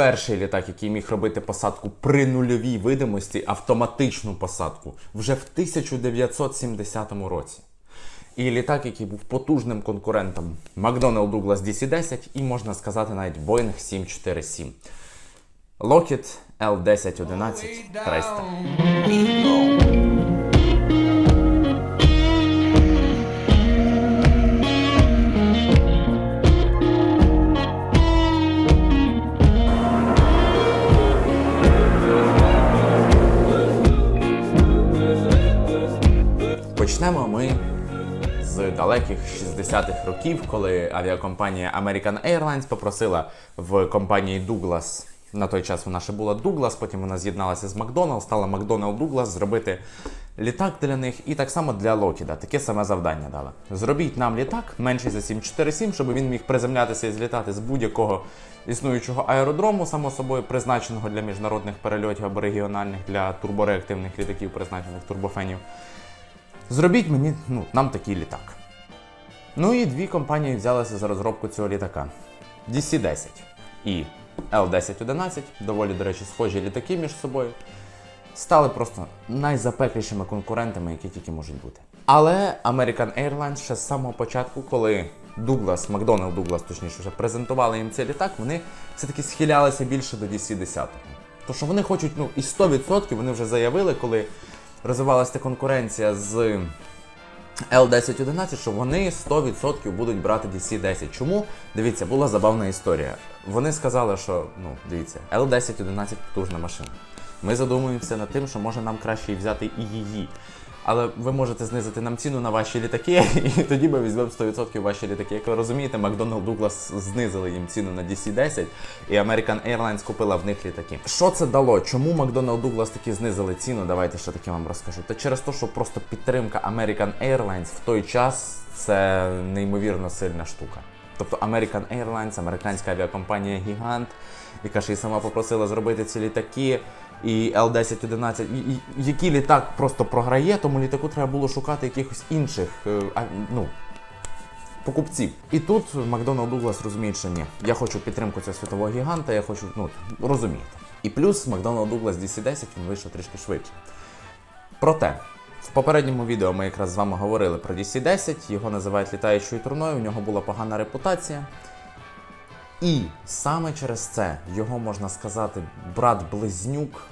перший літак, який міг робити посадку при нульовій видимості, автоматичну посадку, вже в 1970 році. І літак, який був потужним конкурентом McDonnell Douglas DC-10 і, можна сказати, навіть Boeing 747. Lockheed L1011 300. Далеких 60-х років, коли авіакомпанія American Airlines попросила в компанії Douglas, на той час вона ще була Douglas, потім вона з'єдналася з McDonnell, стала McDonnell Douglas зробити літак для них і так само для Lockheed. Таке саме завдання дала. Зробіть нам літак менший за 747, щоб він міг приземлятися і злітати з будь-якого існуючого аеродрому, само собою призначеного для міжнародних перельотів або регіональних для турбореактивних літаків, призначених турбофенів. Зробіть мені ну, нам такий літак. Ну і дві компанії взялися за розробку цього літака: DC-10 і L1011, доволі, до речі, схожі літаки між собою, стали просто найзапеклішими конкурентами, які тільки можуть бути. Але American Airlines ще з самого початку, коли Douglas, McDonnell Douglas, точніше, вже презентували їм цей літак, вони все-таки схилялися більше до DC-10. То що вони хочуть, ну, і 100% вони вже заявили, коли розвивалася конкуренція з L1011, що вони 100% будуть брати DC-10. Чому? Дивіться, була забавна історія. Вони сказали, що ну, дивіться, L1011 потужна машина. Ми задумуємося над тим, що може нам краще взяти і її. Але ви можете знизити нам ціну на ваші літаки, і тоді ми візьмемо 100% ваші літаки. Як ви розумієте, McDonnell Douglas знизили їм ціну на DC-10, і American Airlines купила в них літаки. Що це дало? Чому McDonnell Douglas таки знизили ціну? Давайте ще таки вам розкажу. Та через те, що просто підтримка American Airlines в той час це неймовірно сильна штука. Тобто American Airlines, американська авіакомпанія Гігант, яка ж і сама попросила зробити ці літаки. І L1011, і, і, який літак просто програє, тому літаку треба було шукати якихось інших е, ну, покупців. І тут McDonnell Douglas розуміє, що ні, я хочу підтримку цього світового гіганта, я хочу, ну, розумієте. І плюс McDonnell Douglas DC-10 він вийшов трішки швидше. Проте, в попередньому відео ми якраз з вами говорили про DC-10, його називають літаючою турною, у нього була погана репутація. І саме через це його можна сказати брат-близнюк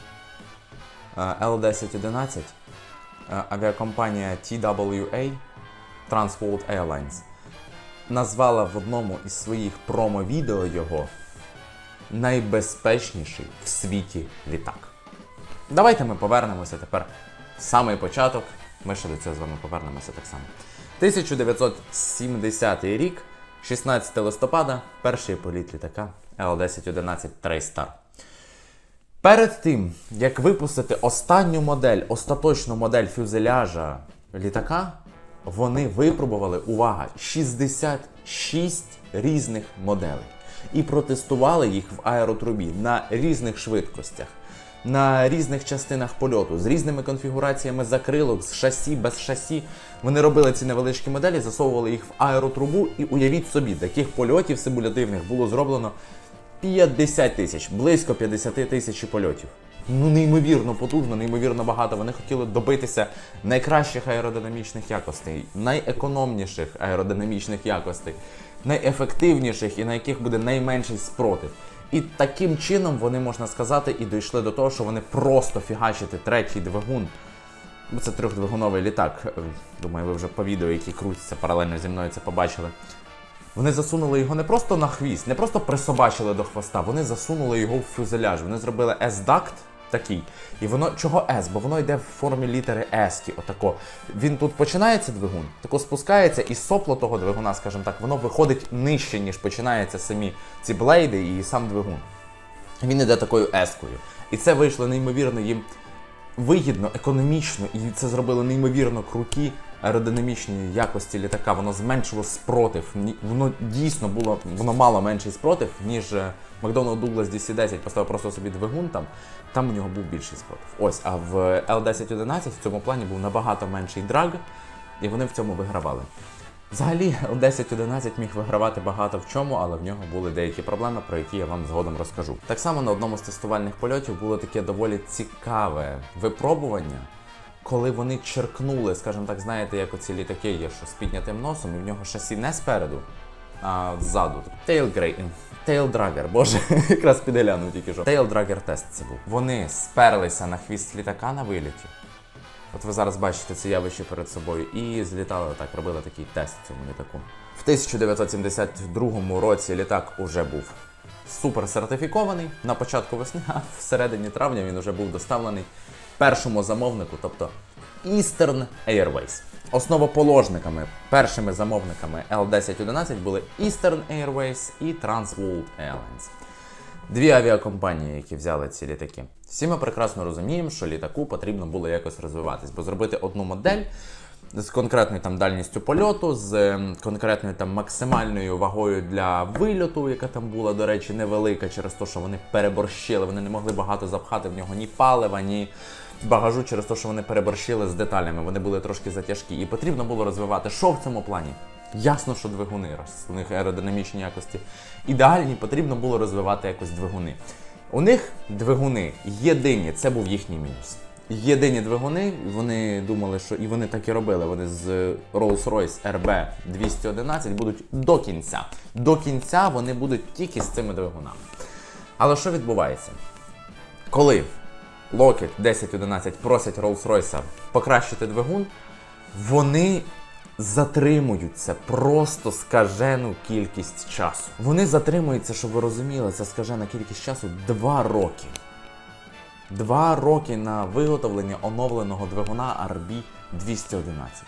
е, L1011, е, авіакомпанія TWA Transworld Airlines назвала в одному із своїх промо-відео його найбезпечніший в світі літак. Давайте ми повернемося тепер самий початок. Ми ще до цього з вами повернемося так само. 1970 рік, 16 листопада, перший політ літака L1011 Traystar. Перед тим, як випустити останню модель, остаточну модель фюзеляжа літака, вони випробували, увага, 66 різних моделей. І протестували їх в аеротрубі на різних швидкостях, на різних частинах польоту, з різними конфігураціями закрилок, з шасі, без шасі. Вони робили ці невеличкі моделі, засовували їх в аеротрубу, і уявіть собі, таких польотів симулятивних було зроблено 50 тисяч, близько 50 тисяч польотів. Ну, неймовірно потужно, неймовірно багато. Вони хотіли добитися найкращих аеродинамічних якостей, найекономніших аеродинамічних якостей, найефективніших і на яких буде найменший спротив. І таким чином вони, можна сказати, і дійшли до того, що вони просто фігачити третій двигун. Бо це трьохдвигуновий літак. Е, Думаю, ви вже по відео, які крутяться паралельно зі мною, це побачили. Вони засунули його не просто на хвіст, не просто присобачили до хвоста, вони засунули його в фюзеляж. Вони зробили S-дакт такий. І воно чого S? Бо воно йде в формі літери S, отако. Він тут починається двигун, тако спускається, і сопло того двигуна, скажімо так, воно виходить нижче, ніж починаються самі ці блейди і сам двигун. Він іде такою S-кою. І це вийшло неймовірно їм вигідно, економічно, і це зробили неймовірно круті аеродинамічні якості літака. Воно зменшило спротив. Воно дійсно було, воно мало менший спротив, ніж е, McDonnell Douglas DC-10 поставив просто собі двигун там. Там у нього був більший спротив. Ось, а в L1011 в цьому плані був набагато менший драг, і вони в цьому вигравали. Взагалі, Л-10-11 міг вигравати багато в чому, але в нього були деякі проблеми, про які я вам згодом розкажу. Так само на одному з тестувальних польотів було таке доволі цікаве випробування, коли вони черкнули, скажімо так, знаєте, як оці літаки є, що з піднятим носом, і в нього шасі не спереду, а ззаду. Tailgra- Taildragger, боже, якраз підглянув тільки що. Taildragger тест це був. Вони сперлися на хвіст літака на виліті. От ви зараз бачите це явище перед собою і злітали так, робили такий тест цьому літаку. В 1972 році літак уже був супер сертифікований на початку весни, а в середині травня він вже був доставлений першому замовнику, тобто Eastern Airways. Основоположниками, першими замовниками L1011 були Eastern Airways і Transworld Airlines. Дві авіакомпанії, які взяли ці літаки. Всі ми прекрасно розуміємо, що літаку потрібно було якось розвиватись, бо зробити одну модель з конкретною там дальністю польоту, з ем, конкретною там максимальною вагою для вильоту, яка там була, до речі, невелика, через те, що вони переборщили, вони не могли багато запхати в нього ні палива, ні багажу, через те, що вони переборщили з деталями, вони були трошки затяжкі. І потрібно було розвивати що в цьому плані? Ясно, що двигуни, раз у них аеродинамічні якості ідеальні, потрібно було розвивати якось двигуни. У них двигуни єдині, це був їхній мінус. Єдині двигуни, вони думали, що і вони так і робили. Вони з Rolls-Royce RB 211 будуть до кінця. До кінця вони будуть тільки з цими двигунами. Але що відбувається? Коли Lockheed 1011 просять Rolls-Royce покращити двигун, вони затримуються просто скажену кількість часу. Вони затримуються, щоб ви розуміли, це скажена кількість часу 2 роки. Два роки на виготовлення оновленого двигуна RB 211.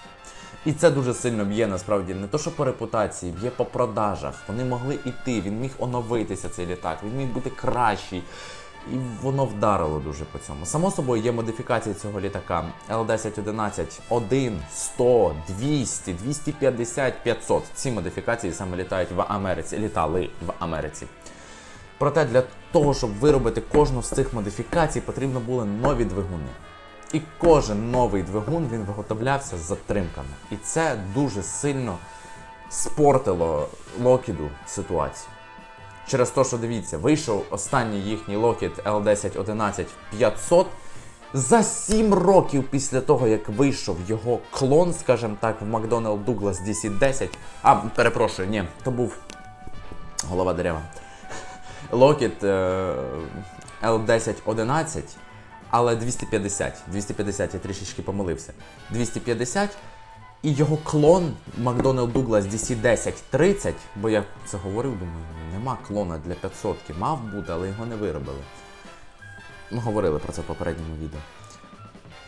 І це дуже сильно б'є насправді не то, що по репутації, б'є по продажах. Вони могли йти, він міг оновитися цей літак, він міг бути кращий. І воно вдарило дуже по цьому. Само собою є модифікації цього літака L1011 1, 100, 200, 250, 500. Ці модифікації саме літають в Америці, літали в Америці. Проте для того, щоб виробити кожну з цих модифікацій, потрібно були нові двигуни. І кожен новий двигун він виготовлявся з затримками. І це дуже сильно спортило Локіду ситуацію. Через те, що дивіться, вийшов останній їхній Lockheed L1011 500 за 7 років після того, як вийшов його клон, скажімо так, в McDonnell Douglas DC-10. А, перепрошую, ні, то був голова дерева. Lockheed е, L1011, але 250. 250 я трішечки помилився. 250. І його клон McDonnell Douglas DC-1030, бо я це говорив, думаю, нема клона для 500 мав бути, але його не виробили. Ми говорили про це в попередньому відео.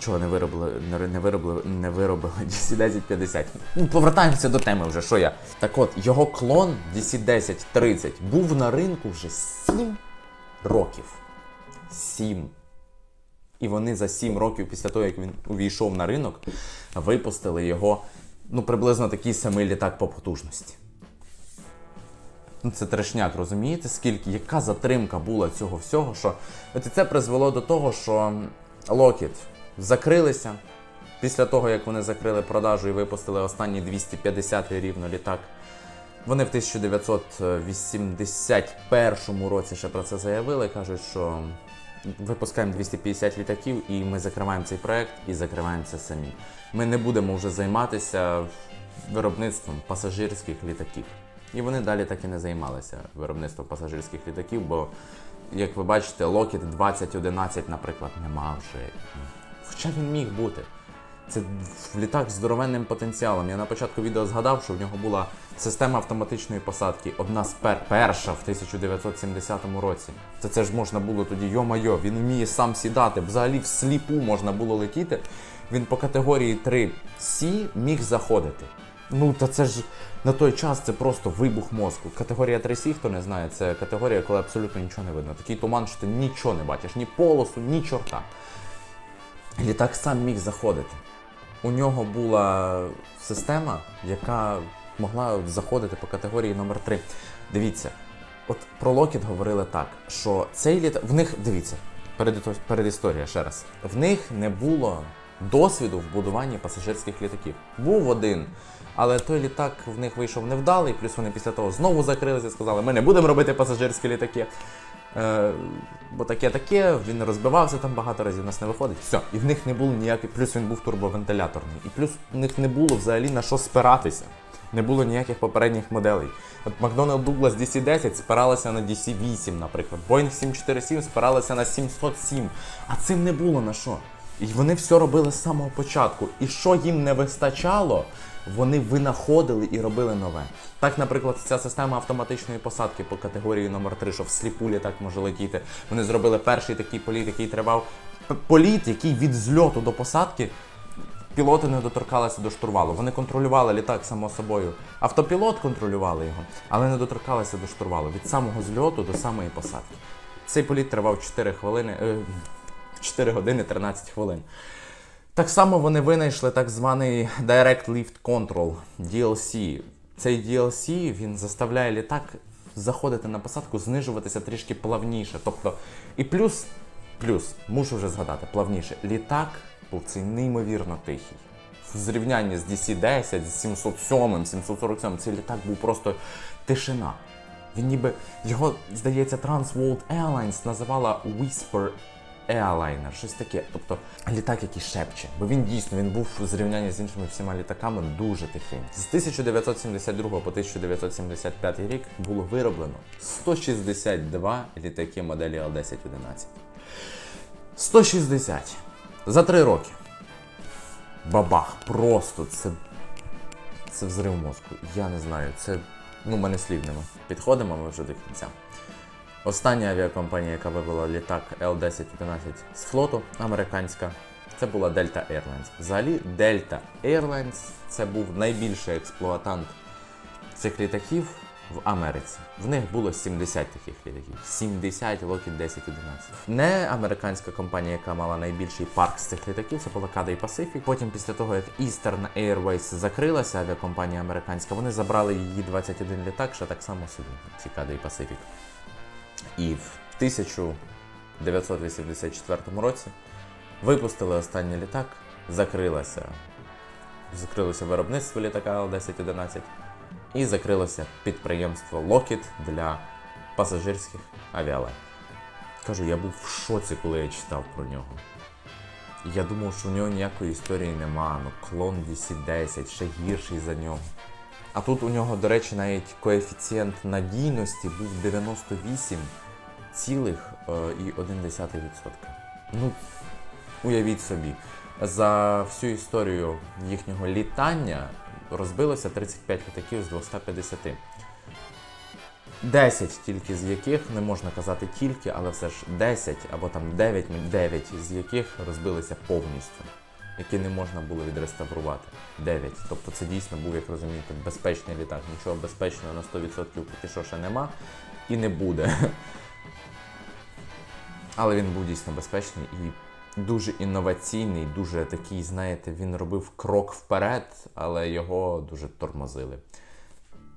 Чого не виробили, не, виробили, не виробили DC-1050? Ну, повертаємося до теми вже, що я. Так от, його клон DC-1030 був на ринку вже 7 років. 7. І вони за 7 років після того, як він увійшов на ринок, випустили його ну, приблизно такий самий літак по потужності. Ну, це трешняк, розумієте, скільки, яка затримка була цього всього, що от і це призвело до того, що Lockheed закрилися. Після того, як вони закрили продажу і випустили останній 250 рівно літак, вони в 1981 році ще про це заявили. Кажуть, що випускаємо 250 літаків і ми закриваємо цей проект і закриваємо це самі. Ми не будемо вже займатися виробництвом пасажирських літаків. І вони далі так і не займалися виробництвом пасажирських літаків, бо, як ви бачите, Lockheed 2011, наприклад, нема вже. Хоча він міг бути. Це літак з здоровенним потенціалом. Я на початку відео згадав, що в нього була система автоматичної посадки, одна з пер перша в 1970 році. Це це ж можна було тоді, йо-майо, він вміє сам сідати. Взагалі всліпу можна було летіти. Він по категорії 3C міг заходити. Ну, та це ж на той час це просто вибух мозку. Категорія 3C, хто не знає, це категорія, коли абсолютно нічого не видно. Такий туман, що ти нічого не бачиш, ні полосу, ні чорта. Літак сам міг заходити. У нього була система, яка могла заходити по категорії номер 3 Дивіться, от про Lockheed говорили так, що цей літак. В них, дивіться, перед, передісторія ще раз. В них не було досвіду в будуванні пасажирських літаків. Був один, але той літак в них вийшов невдалий, плюс вони після того знову закрилися і сказали, ми не будемо робити пасажирські літаки. Е, бо таке таке, він розбивався там багато разів, у нас не виходить. Все, і в них не було ніяких, плюс він був турбовентиляторний. І плюс в них не було взагалі на що спиратися. Не було ніяких попередніх моделей. От McDonnell Douglas DC-10 спиралася на DC-8, наприклад. Boeing 747 спиралася на 707. А цим не було на що. І вони все робили з самого початку. І що їм не вистачало, вони винаходили і робили нове. Так, наприклад, ця система автоматичної посадки по категорії номер 3 що в сліпу літак може летіти. Вони зробили перший такий політ, який тривав політ, який від зльоту до посадки пілоти не доторкалися до штурвалу. Вони контролювали літак само собою. Автопілот контролювали його, але не доторкалися до штурвалу від самого зльоту до самої посадки. Цей політ тривав 4 хвилини, е, 4 години 13 хвилин. Так само вони винайшли так званий Direct Lift Control DLC. Цей DLC він заставляє літак заходити на посадку, знижуватися трішки плавніше. Тобто, і плюс, плюс, мушу вже згадати, плавніше. Літак був цей неймовірно тихий. В зрівнянні з DC-10, з 707, 747, цей літак був просто тишина. Він ніби його, здається, Trans World Airlines називала Whisper Airliner, щось таке. Тобто літак, який шепче. Бо він дійсно він був в зрівнянні з іншими всіма літаками дуже тихенький. З 1972 по 1975 рік було вироблено 162 літаки моделі L1011. 160 за 3 роки. Бабах, просто це це взрив мозку. Я не знаю, це. Ну, мене слів нема. Підходимо ми вже до кінця. Остання авіакомпанія, яка вивела літак L-1011 з флоту, американська, це була Delta Airlines. Взагалі, Delta Airlines це був найбільший експлуатант цих літаків в Америці. В них було 70 таких літаків. 70 Lockheed 1011. Не американська компанія, яка мала найбільший парк з цих літаків, це була Cathay Pacific. Потім, після того, як Eastern Airways закрилася, авіакомпанія американська, вони забрали її 21 літак, ще так само собі, ці Cathay Pacific. І в 1984 році випустили останній літак, закрилося, закрилося виробництво літака Л-1011 і закрилося підприємство Lockheed для пасажирських авіалайн. Кажу, я був в шоці, коли я читав про нього. Я думав, що в нього ніякої історії нема, ну клон DC-10, ще гірший за нього. А тут у нього, до речі, навіть коефіцієнт надійності був 98,1%. Ну, уявіть собі, за всю історію їхнього літання розбилося 35 літаків з 250. 10 тільки з яких, не можна казати тільки, але все ж 10 або там 9, 9 з яких розбилися повністю, які не можна було відреставрувати. 9. Тобто це дійсно був, як розумієте, безпечний літак. Нічого безпечного на 100% поки що ще нема і не буде. Але він був дійсно безпечний і дуже інноваційний, дуже такий, знаєте, він робив крок вперед, але його дуже тормозили.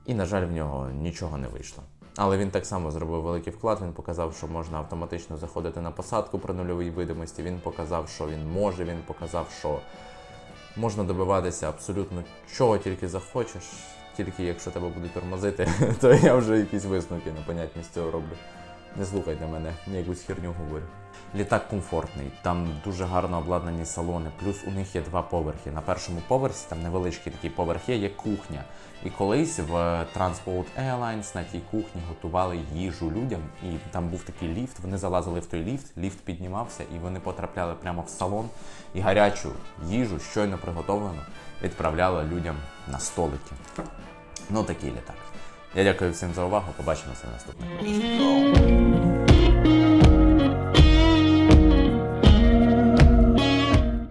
І, на жаль, в нього нічого не вийшло. Але він так само зробив великий вклад. Він показав, що можна автоматично заходити на посадку при нульовій видимості. Він показав, що він може. Він показав, що можна добиватися абсолютно чого тільки захочеш. Тільки якщо тебе будуть тормозити, то я вже якісь висновки на понятність цього роблю. Не слухайте мене, я якусь херню говорю. Літак комфортний, там дуже гарно обладнані салони, плюс у них є два поверхи. На першому поверсі там невеличкий такий поверх є, є кухня. І колись в Transport Airlines на тій кухні готували їжу людям, і там був такий ліфт. Вони залазили в той ліфт, ліфт піднімався, і вони потрапляли прямо в салон і гарячу їжу, щойно приготовлену, відправляли людям на столики. Ну такий літак. Я дякую всім за увагу. Побачимося наступних.